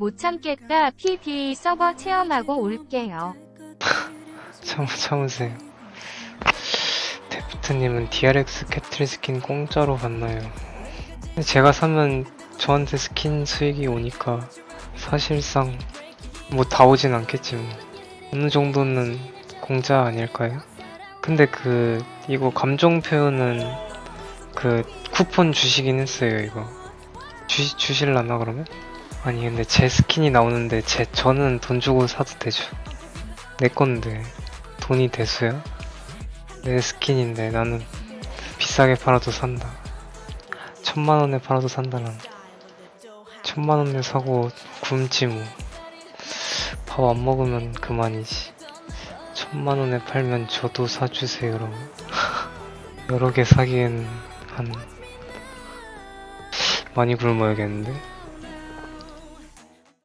못 참겠다. PD 서버 체험하고 올게요. 참, 참으세요. 데프트님은 DRX 캐틀 스킨 공짜로 받나요? 제가 사면 저한테 스킨 수익이 오니까 사실상 뭐 다 오진 않겠지 뭐. 어느 정도는 공짜 아닐까요? 근데 그 이거 감정 표현은 그 쿠폰 주시긴 했어요 이거. 주, 주실라나 그러면? 아니 근데 제 스킨이 나오는데 제 저는 돈 주고 사도 되죠. 내 건데. 돈이 대수야? 내 스킨인데 나는 비싸게 팔아도 산다. 천만 원에 팔아도 산다 난. 천만 원에 사고 굶지 뭐. 밥 안 먹으면 그만이지. 천만 원에 팔면 저도 사주세요 그럼. 여러 개 사기엔 한 많이 굶어야겠는데?